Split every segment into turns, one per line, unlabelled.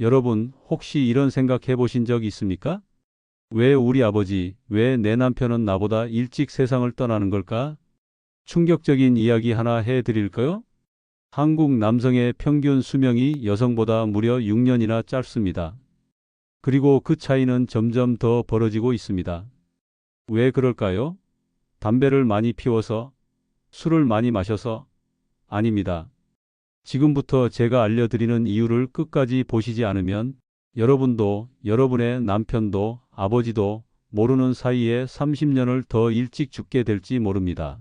여러분, 혹시 이런 생각 해보신 적 있습니까? 왜 우리 아버지, 왜 내 남편은 나보다 일찍 세상을 떠나는 걸까? 충격적인 이야기 하나 해드릴까요? 한국 남성의 평균 수명이 여성보다 무려 6년이나 짧습니다. 그리고 그 차이는 점점 더 벌어지고 있습니다. 왜 그럴까요? 담배를 많이 피워서? 술을 많이 마셔서? 아닙니다. 지금부터 제가 알려드리는 이유를 끝까지 보시지 않으면 여러분도, 여러분의 남편도, 아버지도 모르는 사이에 30년을 더 일찍 죽게 될지 모릅니다.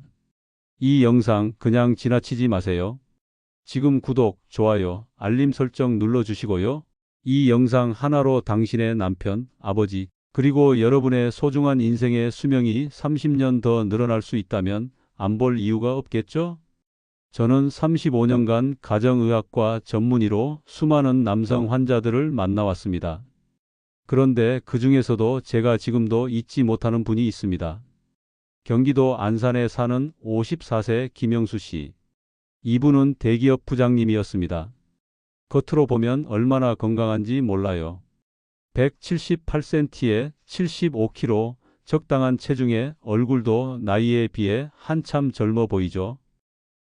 이 영상 그냥 지나치지 마세요. 지금 구독, 좋아요, 알림 설정 눌러주시고요. 이 영상 하나로 당신의 남편, 아버지, 그리고 여러분의 소중한 인생의 수명이 30년 더 늘어날 수 있다면 안 볼 이유가 없겠죠? 저는 35년간 가정의학과 전문의로 수많은 남성 환자들을 만나왔습니다. 그런데 그 중에서도 제가 지금도 잊지 못하는 분이 있습니다. 경기도 안산에 사는 54세 김영수 씨. 이분은 대기업 부장님이었습니다. 겉으로 보면 얼마나 건강한지 몰라요. 178cm에 75kg, 적당한 체중에 얼굴도 나이에 비해 한참 젊어 보이죠.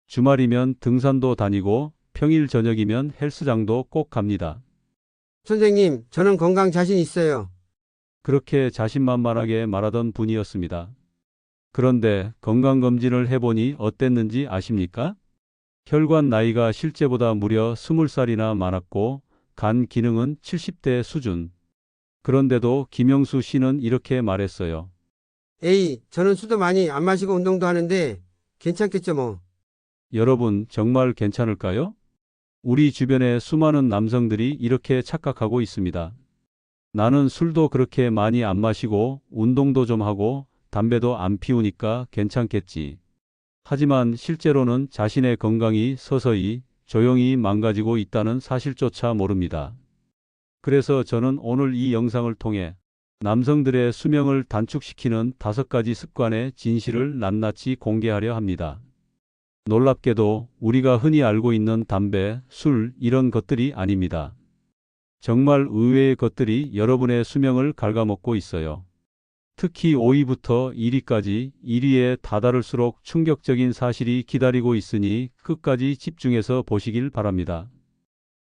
주말이면 등산도 다니고 평일 저녁이면 헬스장도 꼭 갑니다.
선생님, 저는 건강 자신 있어요.
그렇게 자신만만하게 말하던 분이었습니다. 그런데 건강검진을 해보니 어땠는지 아십니까? 혈관 나이가 실제보다 무려 20살이나 많았고 간 기능은 70대 수준. 그런데도 김영수 씨는 이렇게 말했어요.
에이, 저는 술도 많이 안 마시고 운동도 하는데 괜찮겠죠 뭐.
여러분 정말 괜찮을까요? 우리 주변의 수많은 남성들이 이렇게 착각하고 있습니다. 나는 술도 그렇게 많이 안 마시고 운동도 좀 하고 담배도 안 피우니까 괜찮겠지. 하지만 실제로는 자신의 건강이 서서히 조용히 망가지고 있다는 사실조차 모릅니다. 그래서 저는 오늘 이 영상을 통해 남성들의 수명을 단축시키는 다섯 가지 습관의 진실을 낱낱이 공개하려 합니다. 놀랍게도 우리가 흔히 알고 있는 담배, 술, 이런 것들이 아닙니다. 정말 의외의 것들이 여러분의 수명을 갉아먹고 있어요. 특히 5위부터 1위까지 1위에 다다를수록 충격적인 사실이 기다리고 있으니 끝까지 집중해서 보시길 바랍니다.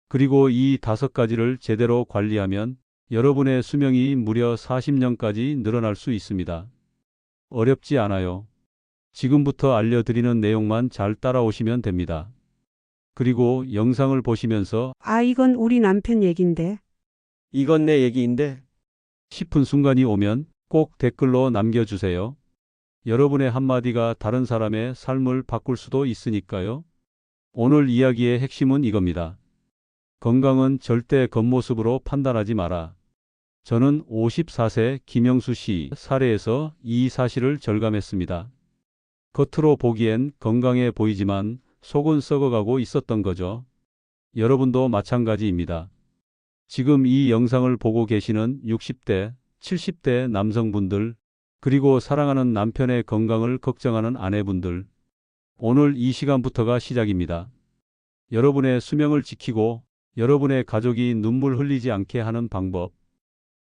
그리고 이 다섯 가지를 제대로 관리하면 여러분의 수명이 무려 40년까지 늘어날 수 있습니다. 어렵지 않아요. 지금부터 알려드리는 내용만 잘 따라오시면 됩니다. 그리고 영상을 보시면서
아, 이건 우리 남편 얘긴데.
이건 내 얘기인데
싶은 순간이 오면 꼭 댓글로 남겨주세요. 여러분의 한마디가 다른 사람의 삶을 바꿀 수도 있으니까요. 오늘 이야기의 핵심은 이겁니다. 건강은 절대 겉모습으로 판단하지 마라. 저는 54세 김영수 씨 사례에서 이 사실을 절감했습니다. 겉으로 보기엔 건강해 보이지만 속은 썩어가고 있었던 거죠. 여러분도 마찬가지입니다. 지금 이 영상을 보고 계시는 60대, 70대 남성분들, 그리고 사랑하는 남편의 건강을 걱정하는 아내분들, 오늘 이 시간부터가 시작입니다. 여러분의 수명을 지키고 여러분의 가족이 눈물 흘리지 않게 하는 방법,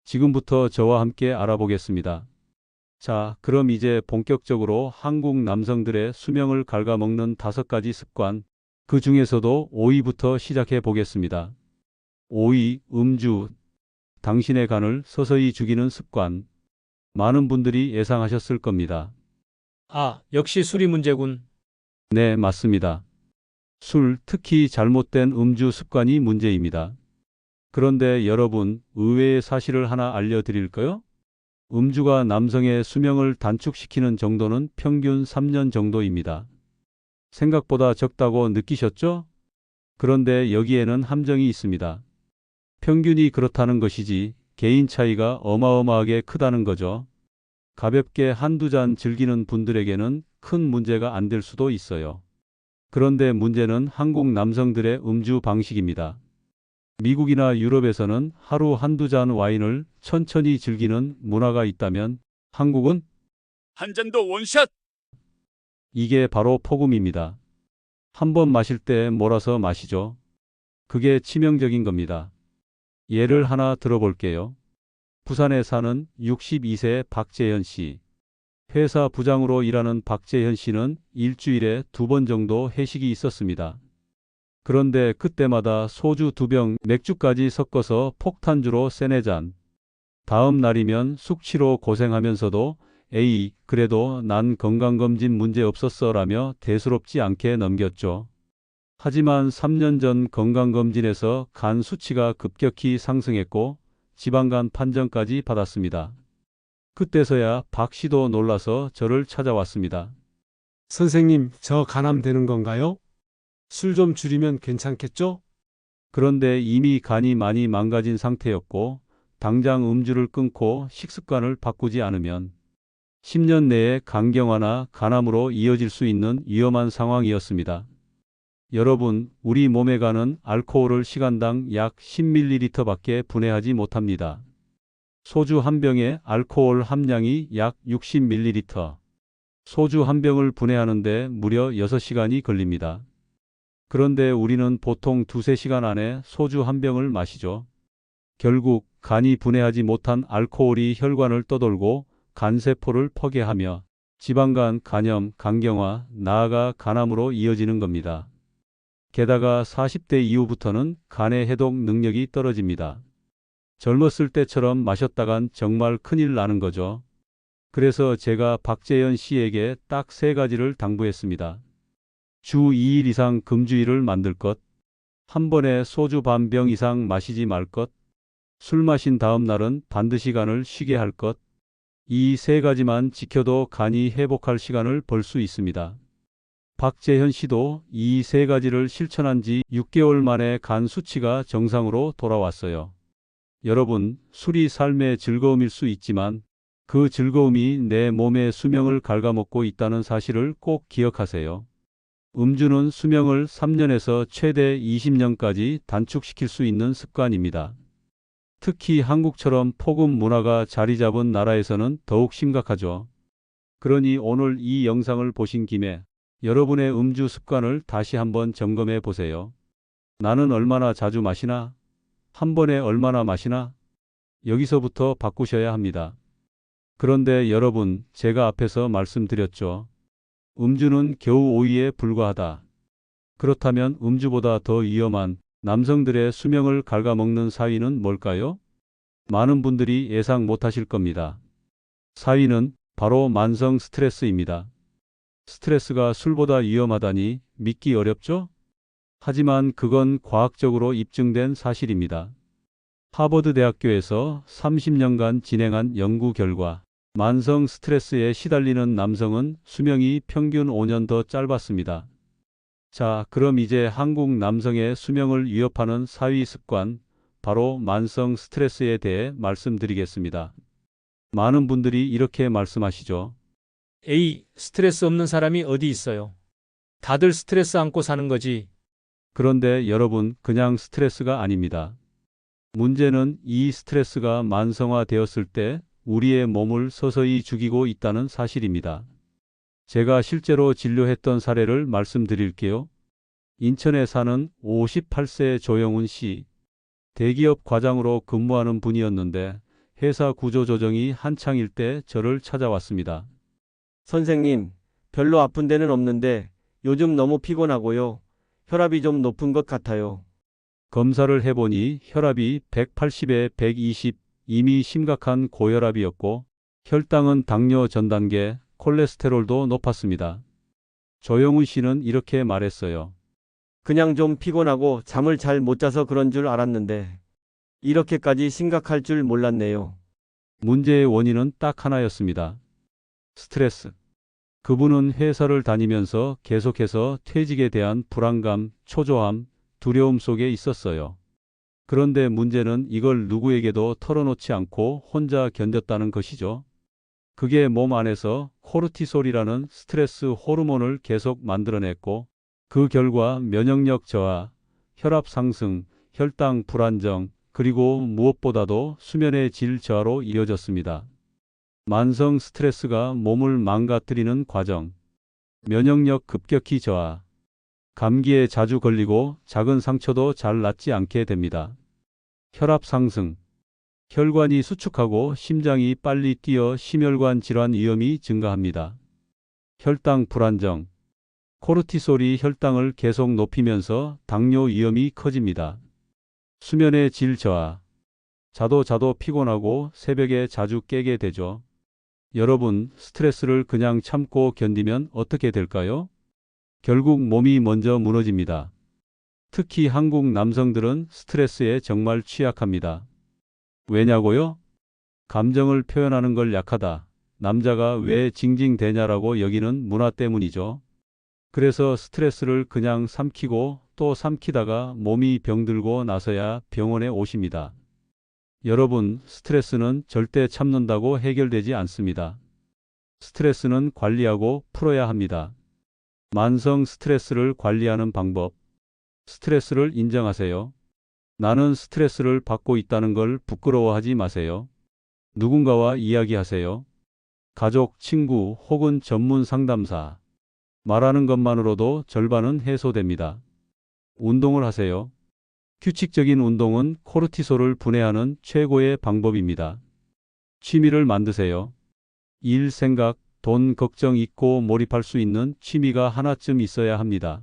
지금부터 저와 함께 알아보겠습니다. 자, 그럼 이제 본격적으로 한국 남성들의 수명을 갉아먹는 다섯 가지 습관, 그 중에서도 5위부터 시작해 보겠습니다. 5위, 음주. 당신의 간을 서서히 죽이는 습관. 많은 분들이 예상하셨을 겁니다.
아, 역시 술이 문제군.
네, 맞습니다. 술, 특히 잘못된 음주 습관이 문제입니다. 그런데 여러분, 의외의 사실을 하나 알려드릴까요? 음주가 남성의 수명을 단축시키는 정도는 평균 3년 정도입니다. 생각보다 적다고 느끼셨죠? 그런데 여기에는 함정이 있습니다. 평균이 그렇다는 것이지 개인 차이가 어마어마하게 크다는 거죠. 가볍게 한두 잔 즐기는 분들에게는 큰 문제가 안 될 수도 있어요. 그런데 문제는 한국 남성들의 음주 방식입니다. 미국이나 유럽에서는 하루 한두 잔 와인을 천천히 즐기는 문화가 있다면 한국은
한 잔도 원샷!
이게 바로 폭음입니다. 한 번 마실 때 몰아서 마시죠. 그게 치명적인 겁니다. 예를 하나 들어볼게요. 부산에 사는 62세 박재현 씨. 회사 부장으로 일하는 박재현 씨는 일주일에 두 번 정도 회식이 있었습니다. 그런데 그때마다 소주 두 병, 맥주까지 섞어서 폭탄주로 세네 잔. 다음 날이면 숙취로 고생하면서도 에이, 그래도 난 건강검진 문제 없었어 라며 대수롭지 않게 넘겼죠. 하지만 3년 전 건강검진에서 간 수치가 급격히 상승했고 지방간 판정까지 받았습니다. 그때서야 박 씨도 놀라서 저를 찾아왔습니다.
선생님, 저 간암 되는 건가요? 술 좀 줄이면 괜찮겠죠?
그런데 이미 간이 많이 망가진 상태였고 당장 음주를 끊고 식습관을 바꾸지 않으면 10년 내에 간경화나 간암으로 이어질 수 있는 위험한 상황이었습니다. 여러분, 우리 몸에 가는 알코올을 시간당 약 10ml 밖에 분해하지 못합니다. 소주 한 병의 알코올 함량이 약 60ml. 소주 한 병을 분해하는데 무려 6시간이 걸립니다. 그런데 우리는 보통 두세 시간 안에 소주 한 병을 마시죠. 결국 간이 분해하지 못한 알코올이 혈관을 떠돌고 간세포를 포개하며 지방간 간염, 간경화, 나아가 간암으로 이어지는 겁니다. 게다가 40대 이후부터는 간의 해독 능력이 떨어집니다. 젊었을 때처럼 마셨다간 정말 큰일 나는 거죠. 그래서 제가 박재현 씨에게 딱 세 가지를 당부했습니다. 주 2일 이상 금주일을 만들 것, 한 번에 소주 반 병 이상 마시지 말 것, 술 마신 다음 날은 반드시 간을 쉬게 할 것, 이 세 가지만 지켜도 간이 회복할 시간을 벌 수 있습니다. 박재현 씨도 이 세 가지를 실천한 지 6개월 만에 간 수치가 정상으로 돌아왔어요. 여러분, 술이 삶의 즐거움일 수 있지만 그 즐거움이 내 몸의 수명을 갉아먹고 있다는 사실을 꼭 기억하세요. 음주는 수명을 3년에서 최대 20년까지 단축시킬 수 있는 습관입니다. 특히 한국처럼 폭음 문화가 자리 잡은 나라에서는 더욱 심각하죠. 그러니 오늘 이 영상을 보신 김에 여러분의 음주 습관을 다시 한번 점검해 보세요. 나는 얼마나 자주 마시나? 한 번에 얼마나 마시나? 여기서부터 바꾸셔야 합니다. 그런데 여러분, 제가 앞에서 말씀드렸죠. 음주는 겨우 오이에 불과하다. 그렇다면 음주보다 더 위험한 남성들의 수명을 갉아먹는 사위는 뭘까요? 많은 분들이 예상 못하실 겁니다. 사위는 바로 만성 스트레스입니다. 스트레스가 술보다 위험하다니 믿기 어렵죠? 하지만 그건 과학적으로 입증된 사실입니다. 하버드 대학교에서 30년간 진행한 연구 결과 만성 스트레스에 시달리는 남성은 수명이 평균 5년 더 짧았습니다. 자, 그럼 이제 한국 남성의 수명을 위협하는 사위 습관, 바로 만성 스트레스에 대해 말씀드리겠습니다. 많은 분들이 이렇게 말씀하시죠.
에이, 스트레스 없는 사람이 어디 있어요? 다들 스트레스 안고 사는 거지.
그런데 여러분, 그냥 스트레스가 아닙니다. 문제는 이 스트레스가 만성화되었을 때 우리의 몸을 서서히 죽이고 있다는 사실입니다. 제가 실제로 진료했던 사례를 말씀드릴게요. 인천에 사는 58세 조영훈 씨. 대기업 과장으로 근무하는 분이었는데 회사 구조 조정이 한창일 때 저를 찾아왔습니다.
선생님, 별로 아픈 데는 없는데 요즘 너무 피곤하고요. 혈압이 좀 높은 것 같아요.
검사를 해보니 혈압이 180에 120, 이미 심각한 고혈압이었고 혈당은 당뇨 전 단계, 콜레스테롤도 높았습니다. 조영훈 씨는 이렇게 말했어요.
그냥 좀 피곤하고 잠을 잘 못 자서 그런 줄 알았는데 이렇게까지 심각할 줄 몰랐네요.
문제의 원인은 딱 하나였습니다. 스트레스. 그분은 회사를 다니면서 계속해서 퇴직에 대한 불안감, 초조함, 두려움 속에 있었어요. 그런데 문제는 이걸 누구에게도 털어놓지 않고 혼자 견뎠다는 것이죠. 그게 몸 안에서 코르티솔이라는 스트레스 호르몬을 계속 만들어냈고 그 결과 면역력 저하, 혈압 상승, 혈당 불안정, 그리고 무엇보다도 수면의 질 저하로 이어졌습니다. 만성 스트레스가 몸을 망가뜨리는 과정. 면역력 급격히 저하. 감기에 자주 걸리고 작은 상처도 잘 낫지 않게 됩니다. 혈압 상승, 혈관이 수축하고 심장이 빨리 뛰어 심혈관 질환 위험이 증가합니다. 혈당 불안정, 코르티솔이 혈당을 계속 높이면서 당뇨 위험이 커집니다. 수면의 질 저하, 자도 자도 피곤하고 새벽에 자주 깨게 되죠. 여러분, 스트레스를 그냥 참고 견디면 어떻게 될까요? 결국 몸이 먼저 무너집니다. 특히 한국 남성들은 스트레스에 정말 취약합니다. 왜냐고요? 감정을 표현하는 걸 약하다. 남자가 왜 징징대냐라고 여기는 문화 때문이죠. 그래서 스트레스를 그냥 삼키고 또 삼키다가 몸이 병들고 나서야 병원에 오십니다. 여러분, 스트레스는 절대 참는다고 해결되지 않습니다. 스트레스는 관리하고 풀어야 합니다. 만성 스트레스를 관리하는 방법. 스트레스를 인정하세요. 나는 스트레스를 받고 있다는 걸 부끄러워하지 마세요. 누군가와 이야기하세요. 가족, 친구 혹은 전문 상담사. 말하는 것만으로도 절반은 해소됩니다. 운동을 하세요. 규칙적인 운동은 코르티솔을 분해하는 최고의 방법입니다. 취미를 만드세요. 일 생각, 돈 걱정 잊고 몰입할 수 있는 취미가 하나쯤 있어야 합니다.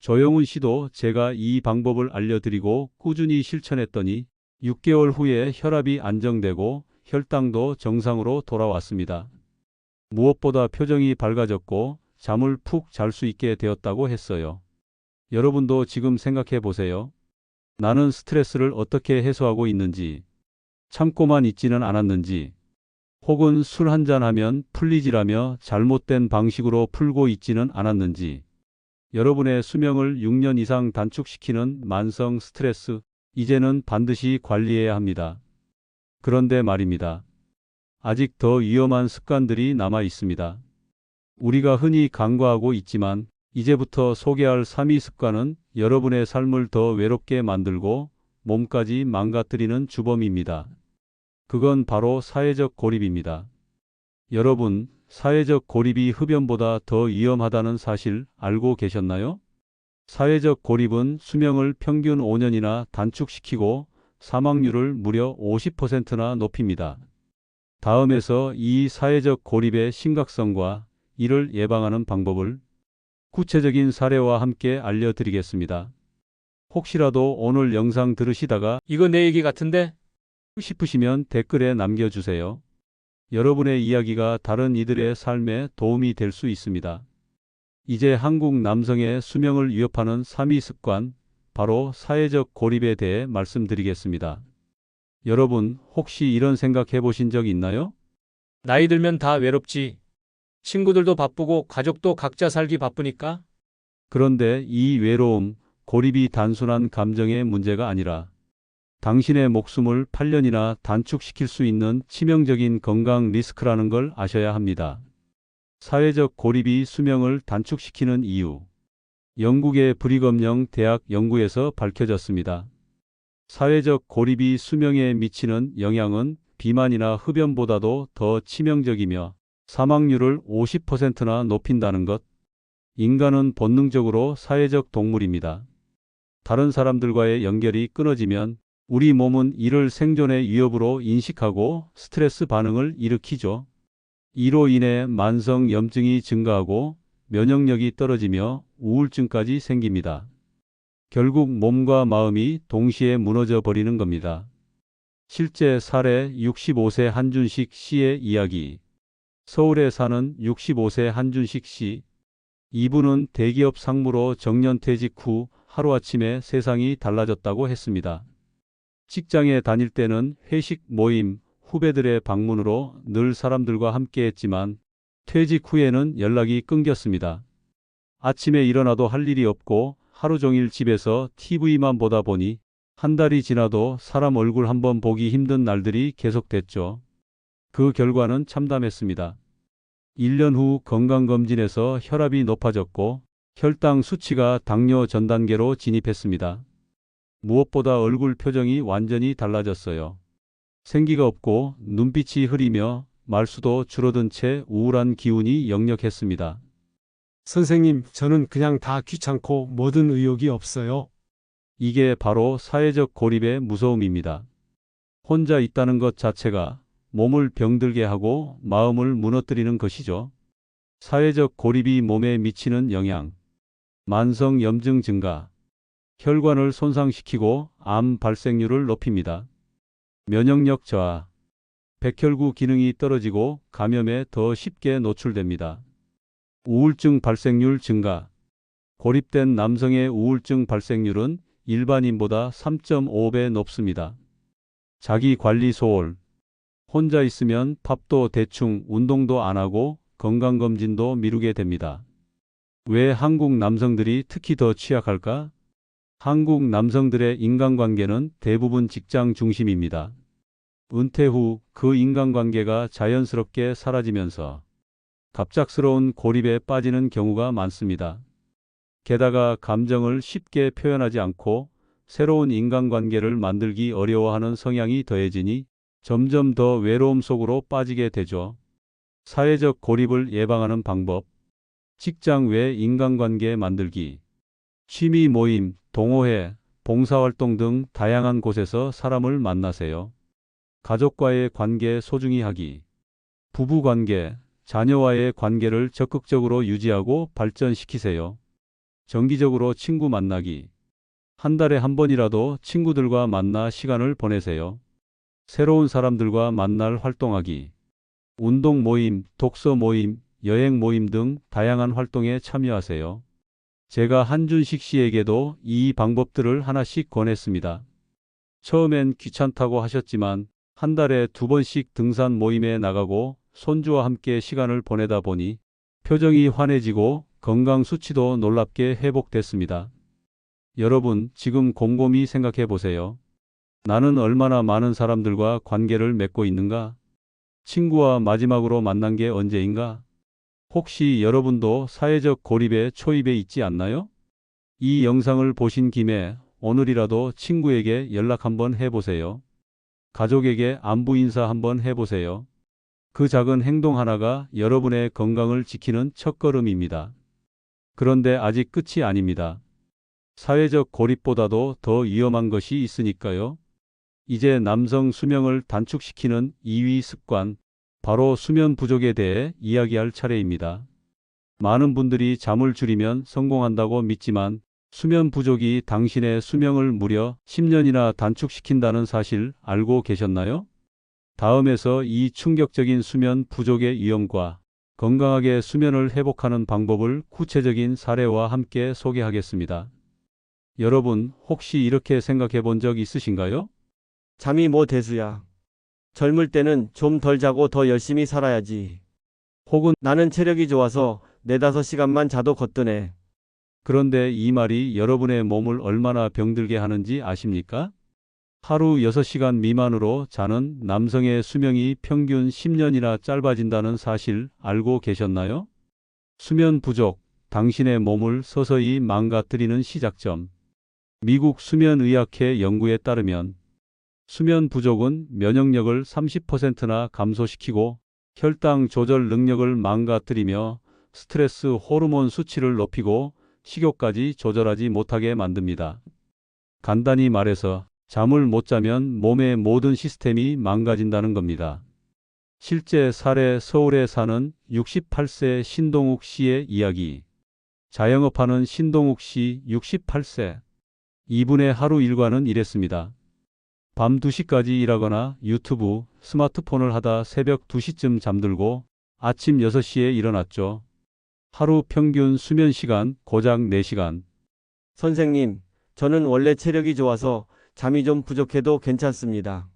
조영훈 씨도 제가 이 방법을 알려드리고 꾸준히 실천했더니 6개월 후에 혈압이 안정되고 혈당도 정상으로 돌아왔습니다. 무엇보다 표정이 밝아졌고 잠을 푹 잘 수 있게 되었다고 했어요. 여러분도 지금 생각해 보세요. 나는 스트레스를 어떻게 해소하고 있는지, 참고만 있지는 않았는지, 혹은 술 한잔 하면 풀리지라며 잘못된 방식으로 풀고 있지는 않았는지, 여러분의 수명을 6년 이상 단축시키는 만성 스트레스, 이제는 반드시 관리해야 합니다. 그런데 말입니다. 아직 더 위험한 습관들이 남아 있습니다. 우리가 흔히 간과하고 있지만 이제부터 소개할 3위 습관은 여러분의 삶을 더 외롭게 만들고 몸까지 망가뜨리는 주범입니다. 그건 바로 사회적 고립입니다. 여러분, 사회적 고립이 흡연보다 더 위험하다는 사실 알고 계셨나요? 사회적 고립은 수명을 평균 5년이나 단축시키고 사망률을 무려 50%나 높입니다. 다음에서 이 사회적 고립의 심각성과 이를 예방하는 방법을 구체적인 사례와 함께 알려드리겠습니다. 혹시라도 오늘 영상 들으시다가
이거 내 얘기 같은데?
싶으시면 댓글에 남겨주세요. 여러분의 이야기가 다른 이들의 삶에 도움이 될 수 있습니다. 이제 한국 남성의 수명을 위협하는 3위 습관, 바로 사회적 고립에 대해 말씀드리겠습니다. 여러분, 혹시 이런 생각 해 보신 적 있나요?
나이 들면 다 외롭지. 친구들도 바쁘고 가족도 각자 살기 바쁘니까.
그런데 이 외로움, 고립이 단순한 감정의 문제가 아니라 당신의 목숨을 8년이나 단축시킬 수 있는 치명적인 건강 리스크라는 걸 아셔야 합니다. 사회적 고립이 수명을 단축시키는 이유. 영국의 브리검령 대학 연구에서 밝혀졌습니다. 사회적 고립이 수명에 미치는 영향은 비만이나 흡연보다도 더 치명적이며 사망률을 50%나 높인다는 것. 인간은 본능적으로 사회적 동물입니다. 다른 사람들과의 연결이 끊어지면 우리 몸은 이를 생존의 위협으로 인식하고 스트레스 반응을 일으키죠. 이로 인해 만성 염증이 증가하고 면역력이 떨어지며 우울증까지 생깁니다. 결국 몸과 마음이 동시에 무너져 버리는 겁니다. 실제 사례 65세 한준식 씨의 이야기. 서울에 사는 65세 한준식 씨. 이분은 대기업 상무로 정년퇴직 후 하루아침에 세상이 달라졌다고 했습니다. 직장에 다닐 때는 회식 모임, 후배들의 방문으로 늘 사람들과 함께 했지만 퇴직 후에는 연락이 끊겼습니다. 아침에 일어나도 할 일이 없고 하루 종일 집에서 TV만 보다 보니 한 달이 지나도 사람 얼굴 한번 보기 힘든 날들이 계속됐죠. 그 결과는 참담했습니다. 1년 후 건강검진에서 혈압이 높아졌고 혈당 수치가 당뇨 전 단계로 진입했습니다. 무엇보다 얼굴 표정이 완전히 달라졌어요. 생기가 없고 눈빛이 흐리며 말수도 줄어든 채 우울한 기운이 역력했습니다.
선생님, 저는 그냥 다 귀찮고 뭐든 의욕이 없어요.
이게 바로 사회적 고립의 무서움입니다. 혼자 있다는 것 자체가 몸을 병들게 하고 마음을 무너뜨리는 것이죠. 사회적 고립이 몸에 미치는 영향, 만성 염증 증가, 혈관을 손상시키고 암 발생률을 높입니다. 면역력 저하, 백혈구 기능이 떨어지고 감염에 더 쉽게 노출됩니다. 우울증 발생률 증가, 고립된 남성의 우울증 발생률은 일반인보다 3.5배 높습니다. 자기 관리 소홀, 혼자 있으면 밥도 대충 운동도 안 하고 건강검진도 미루게 됩니다. 왜 한국 남성들이 특히 더 취약할까? 한국 남성들의 인간관계는 대부분 직장 중심입니다. 은퇴 후 그 인간관계가 자연스럽게 사라지면서 갑작스러운 고립에 빠지는 경우가 많습니다. 게다가 감정을 쉽게 표현하지 않고 새로운 인간관계를 만들기 어려워하는 성향이 더해지니 점점 더 외로움 속으로 빠지게 되죠. 사회적 고립을 예방하는 방법. 직장 외 인간관계 만들기. 취미 모임, 동호회, 봉사활동 등 다양한 곳에서 사람을 만나세요. 가족과의 관계 소중히 하기. 부부 관계, 자녀와의 관계를 적극적으로 유지하고 발전시키세요. 정기적으로 친구 만나기. 한 달에 한 번이라도 친구들과 만나 시간을 보내세요. 새로운 사람들과 만날 활동하기. 운동 모임, 독서 모임, 여행 모임 등 다양한 활동에 참여하세요. 제가 한준식 씨에게도 이 방법들을 하나씩 권했습니다. 처음엔 귀찮다고 하셨지만 한 달에 두 번씩 등산 모임에 나가고 손주와 함께 시간을 보내다 보니 표정이 환해지고 건강 수치도 놀랍게 회복됐습니다. 여러분, 지금 곰곰이 생각해 보세요. 나는 얼마나 많은 사람들과 관계를 맺고 있는가? 친구와 마지막으로 만난 게 언제인가? 혹시 여러분도 사회적 고립에 초입에 있지 않나요? 이 영상을 보신 김에 오늘이라도 친구에게 연락 한번 해보세요. 가족에게 안부 인사 한번 해보세요. 그 작은 행동 하나가 여러분의 건강을 지키는 첫걸음입니다. 그런데 아직 끝이 아닙니다. 사회적 고립보다도 더 위험한 것이 있으니까요. 이제 남성 수명을 단축시키는 2위 습관, 바로 수면 부족에 대해 이야기할 차례입니다. 많은 분들이 잠을 줄이면 성공한다고 믿지만 수면 부족이 당신의 수명을 무려 10년이나 단축시킨다는 사실 알고 계셨나요? 다음에서 이 충격적인 수면 부족의 위험과 건강하게 수면을 회복하는 방법을 구체적인 사례와 함께 소개하겠습니다. 여러분, 혹시 이렇게 생각해 본 적 있으신가요?
잠이 뭐 대수야. 젊을 때는 좀 덜 자고 더 열심히 살아야지.
혹은
나는 체력이 좋아서 네다섯 시간만 자도 거뜬해.
그런데 이 말이 여러분의 몸을 얼마나 병들게 하는지 아십니까? 하루 6시간 미만으로 자는 남성의 수명이 평균 10년이나 짧아진다는 사실 알고 계셨나요? 수면 부족, 당신의 몸을 서서히 망가뜨리는 시작점. 미국 수면의학회 연구에 따르면 수면 부족은 면역력을 30%나 감소시키고 혈당 조절 능력을 망가뜨리며 스트레스 호르몬 수치를 높이고 식욕까지 조절하지 못하게 만듭니다. 간단히 말해서 잠을 못 자면 몸의 모든 시스템이 망가진다는 겁니다. 실제 사례 서울에 사는 68세 신동욱 씨의 이야기. 자영업하는 신동욱 씨 68세. 이분의 하루 일과는 이랬습니다. 밤 2시까지 일하거나 유튜브, 스마트폰을 하다 새벽 2시쯤 잠들고 아침 6시에 일어났죠. 하루 평균 수면 시간 고작 4시간.
선생님, 저는 원래 체력이 좋아서 잠이 좀 부족해도 괜찮습니다.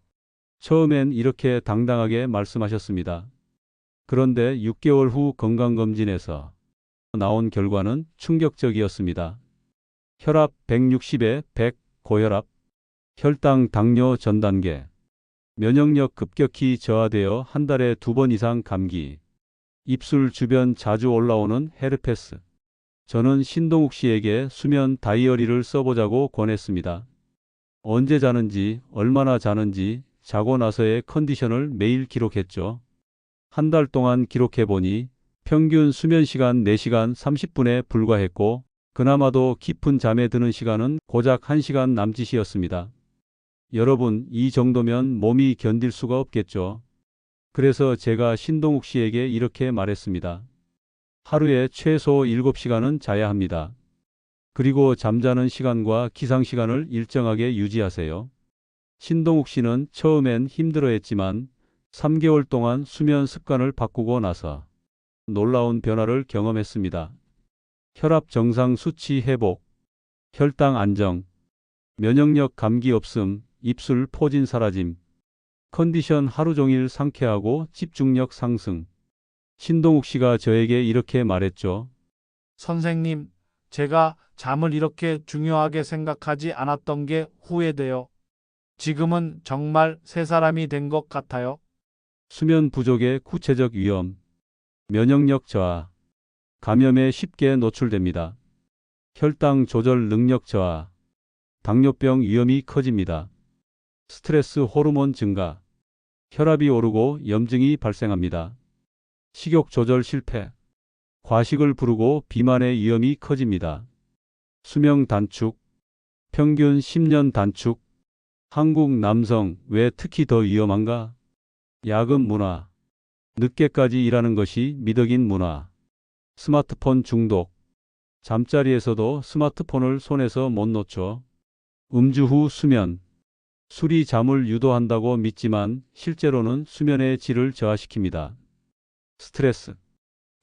처음엔 이렇게 당당하게 말씀하셨습니다. 그런데 6개월 후 건강검진에서 나온 결과는 충격적이었습니다. 혈압 160에 100, 고혈압, 혈당 당뇨 전 단계, 면역력 급격히 저하되어 한 달에 두 번 이상 감기, 입술 주변 자주 올라오는 헤르페스. 저는 신동욱 씨에게 수면 다이어리를 써보자고 권했습니다. 언제 자는지, 얼마나 자는지, 자고 나서의 컨디션을 매일 기록했죠. 한 달 동안 기록해보니 평균 수면 시간 4시간 30분에 불과했고, 그나마도 깊은 잠에 드는 시간은 고작 1시간 남짓이었습니다. 여러분, 이 정도면 몸이 견딜 수가 없겠죠. 그래서 제가 신동욱 씨에게 이렇게 말했습니다. 하루에 최소 7시간은 자야 합니다. 그리고 잠자는 시간과 기상 시간을 일정하게 유지하세요. 신동욱 씨는 처음엔 힘들어했지만 3개월 동안 수면 습관을 바꾸고 나서 놀라운 변화를 경험했습니다. 혈압 정상 수치 회복, 혈당 안정, 면역력 감기 없음, 입술 포진 사라짐, 컨디션 하루 종일 상쾌하고 집중력 상승. 신동욱 씨가 저에게 이렇게 말했죠.
선생님, 제가 잠을 이렇게 중요하게 생각하지 않았던 게 후회돼요. 지금은 정말 새 사람이 된 것 같아요.
수면 부족의 구체적 위험, 면역력 저하, 감염에 쉽게 노출됩니다. 혈당 조절 능력 저하, 당뇨병 위험이 커집니다. 스트레스 호르몬 증가, 혈압이 오르고 염증이 발생합니다. 식욕 조절 실패, 과식을 부르고 비만의 위험이 커집니다. 수명 단축, 평균 10년 단축, 한국 남성 왜 특히 더 위험한가? 야근 문화, 늦게까지 일하는 것이 미덕인 문화, 스마트폰 중독, 잠자리에서도 스마트폰을 손에서 못 놓죠. 음주 후 수면, 술이 잠을 유도한다고 믿지만 실제로는 수면의 질을 저하시킵니다. 스트레스,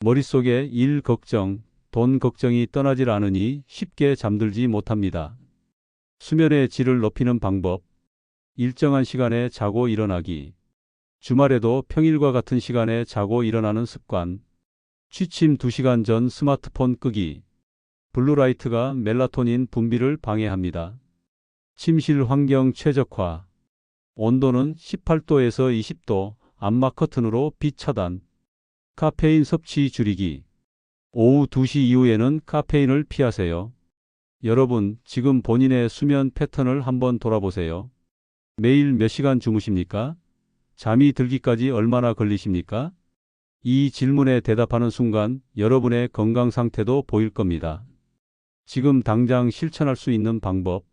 머릿속에 일 걱정, 돈 걱정이 떠나질 않으니 쉽게 잠들지 못합니다. 수면의 질을 높이는 방법, 일정한 시간에 자고 일어나기, 주말에도 평일과 같은 시간에 자고 일어나는 습관, 취침 2시간 전 스마트폰 끄기, 블루라이트가 멜라토닌 분비를 방해합니다. 침실 환경 최적화, 온도는 18도에서 20도, 암막 커튼으로 빛 차단, 카페인 섭취 줄이기, 오후 2시 이후에는 카페인을 피하세요. 여러분, 지금 본인의 수면 패턴을 한번 돌아보세요. 매일 몇 시간 주무십니까? 잠이 들기까지 얼마나 걸리십니까? 이 질문에 대답하는 순간 여러분의 건강 상태도 보일 겁니다. 지금 당장 실천할 수 있는 방법.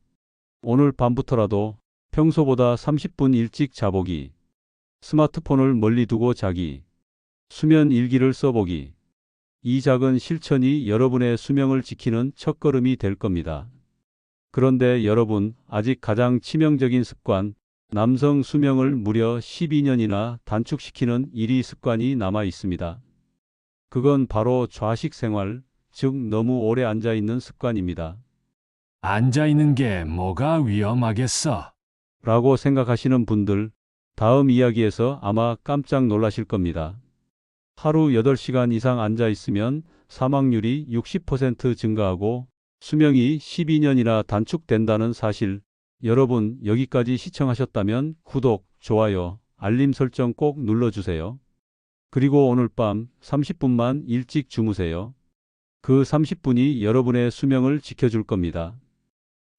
오늘 밤부터라도 평소보다 30분 일찍 자보기. 스마트폰을 멀리 두고 자기. 수면 일기를 써보기. 이 작은 실천이 여러분의 수명을 지키는 첫걸음이 될 겁니다. 그런데 여러분, 아직 가장 치명적인 습관, 남성 수명을 무려 12년이나 단축시키는 일이 습관이 남아 있습니다. 그건 바로 좌식 생활, 즉 너무 오래 앉아 있는 습관입니다.
앉아 있는 게 뭐가 위험하겠어?
라고 생각하시는 분들, 다음 이야기에서 아마 깜짝 놀라실 겁니다. 하루 8시간 이상 앉아 있으면 사망률이 60% 증가하고 수명이 12년이나 단축된다는 사실, 여러분 여기까지 시청하셨다면 구독, 좋아요, 알림 설정 꼭 눌러주세요. 그리고 오늘 밤 30분만 일찍 주무세요. 그 30분이 여러분의 수명을 지켜줄 겁니다.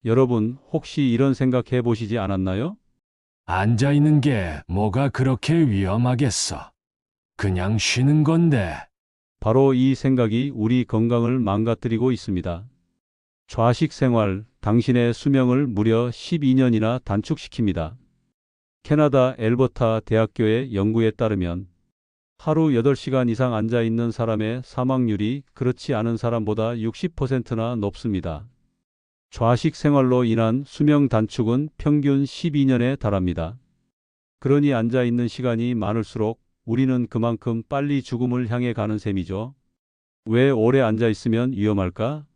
여러분 혹시 이런 생각 해보시지 않았나요?
앉아 있는 게 뭐가 그렇게 위험하겠어? 그냥 쉬는 건데.
바로 이 생각이 우리 건강을 망가뜨리고 있습니다. 좌식 생활, 당신의 수명을 무려 12년이나 단축시킵니다. 캐나다 엘버타 대학교의 연구에 따르면 하루 8시간 이상 앉아 있는 사람의 사망률이 그렇지 않은 사람보다 60%나 높습니다. 좌식 생활로 인한 수명 단축은 평균 12년에 달합니다. 그러니 앉아 있는 시간이 많을수록 우리는 그만큼 빨리 죽음을 향해 가는 셈이죠. 왜 오래 앉아 있으면 위험할까?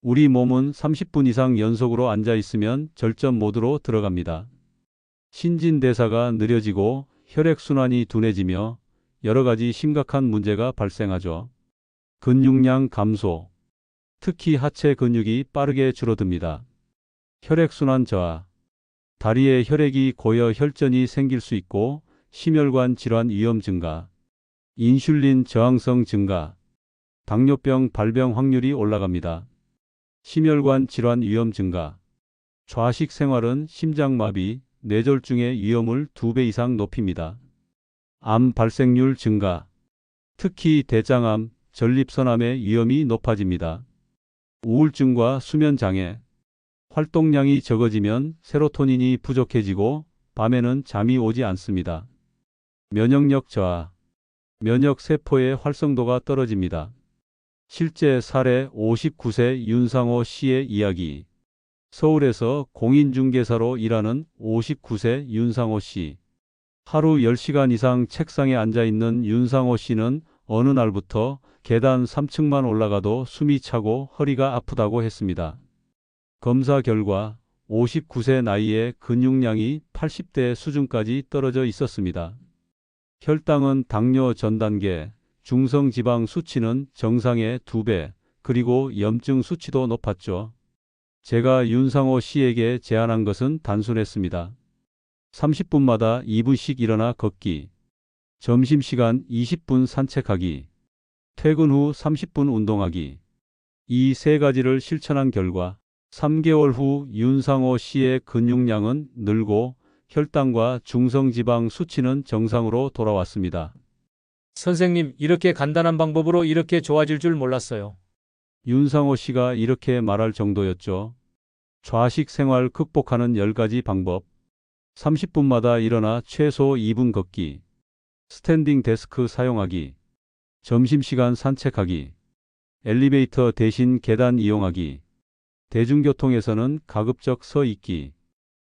우리 몸은 30분 이상 연속으로 앉아 있으면 절전 모드로 들어갑니다. 신진대사가 느려지고 혈액순환이 둔해지며 여러 가지 심각한 문제가 발생하죠. 근육량 감소, 특히 하체 근육이 빠르게 줄어듭니다. 혈액순환 저하, 다리에 혈액이 고여 혈전이 생길 수 있고 심혈관 질환 위험 증가, 인슐린 저항성 증가, 당뇨병 발병 확률이 올라갑니다. 심혈관 질환 위험 증가, 좌식 생활은 심장마비, 뇌졸중의 위험을 2배 이상 높입니다. 암 발생률 증가, 특히 대장암, 전립선암의 위험이 높아집니다. 우울증과 수면 장애, 활동량이 적어지면 세로토닌이 부족해지고 밤에는 잠이 오지 않습니다. 면역력 저하, 면역 세포의 활성도가 떨어집니다. 실제 사례 59세 윤상호 씨의 이야기. 서울에서 공인중개사로 일하는 59세 윤상호 씨. 하루 10시간 이상 책상에 앉아 있는 윤상호 씨는 어느 날부터 계단 3층만 올라가도 숨이 차고 허리가 아프다고 했습니다. 검사 결과 59세 나이에 근육량이 80대 수준까지 떨어져 있었습니다. 혈당은 당뇨 전 단계, 중성지방 수치는 정상의 2배, 그리고 염증 수치도 높았죠. 제가 윤상호 씨에게 제안한 것은 단순했습니다. 30분마다 2분씩 일어나 걷기, 점심시간 20분 산책하기, 퇴근 후 30분 운동하기. 이 세 가지를 실천한 결과 3개월 후 윤상호 씨의 근육량은 늘고 혈당과 중성지방 수치는 정상으로 돌아왔습니다.
선생님, 이렇게 간단한 방법으로 이렇게 좋아질 줄 몰랐어요.
윤상호 씨가 이렇게 말할 정도였죠. 좌식 생활 극복하는 10가지 방법. 30분마다 일어나 최소 2분 걷기. 스탠딩 데스크 사용하기. 점심시간 산책하기. 엘리베이터 대신 계단 이용하기. 대중교통에서는 가급적 서 있기.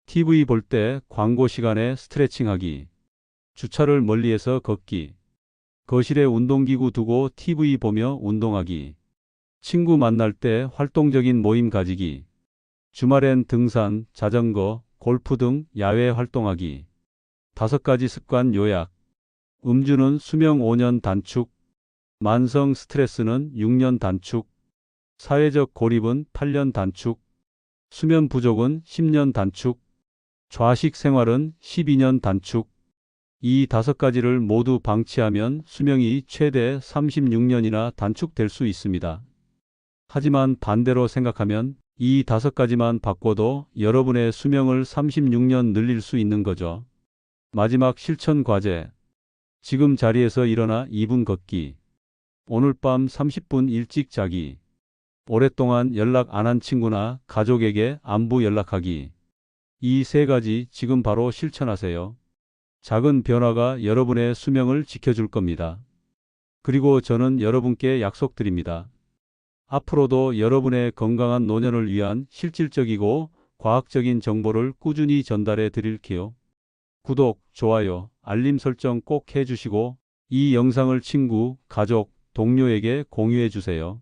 TV 볼 때 광고 시간에 스트레칭하기. 주차를 멀리에서 걷기. 거실에 운동기구 두고 TV 보며 운동하기. 친구 만날 때 활동적인 모임 가지기. 주말엔 등산, 자전거, 골프 등 야외 활동하기. 다섯 가지 습관 요약. 음주는 수명 5년 단축. 만성 스트레스는 6년 단축. 사회적 고립은 8년 단축. 수면 부족은 10년 단축. 좌식 생활은 12년 단축. 이 다섯 가지를 모두 방치하면 수명이 최대 36년이나 단축될 수 있습니다. 하지만 반대로 생각하면 이 다섯 가지만 바꿔도 여러분의 수명을 36년 늘릴 수 있는 거죠. 마지막 실천 과제. 지금 자리에서 일어나 2분 걷기. 오늘 밤 30분 일찍 자기. 오랫동안 연락 안 한 친구나 가족에게 안부 연락하기. 이 세 가지 지금 바로 실천하세요. 작은 변화가 여러분의 수명을 지켜줄 겁니다. 그리고 저는 여러분께 약속드립니다. 앞으로도 여러분의 건강한 노년을 위한 실질적이고 과학적인 정보를 꾸준히 전달해 드릴게요. 구독, 좋아요, 알림 설정 꼭 해주시고 이 영상을 친구, 가족, 동료에게 공유해 주세요.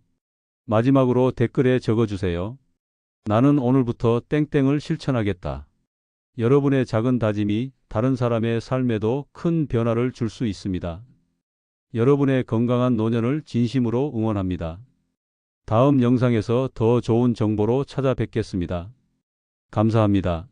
마지막으로 댓글에 적어주세요. 나는 오늘부터 땡땡을 실천하겠다. 여러분의 작은 다짐이 다른 사람의 삶에도 큰 변화를 줄 수 있습니다. 여러분의 건강한 노년을 진심으로 응원합니다. 다음 영상에서 더 좋은 정보로 찾아뵙겠습니다. 감사합니다.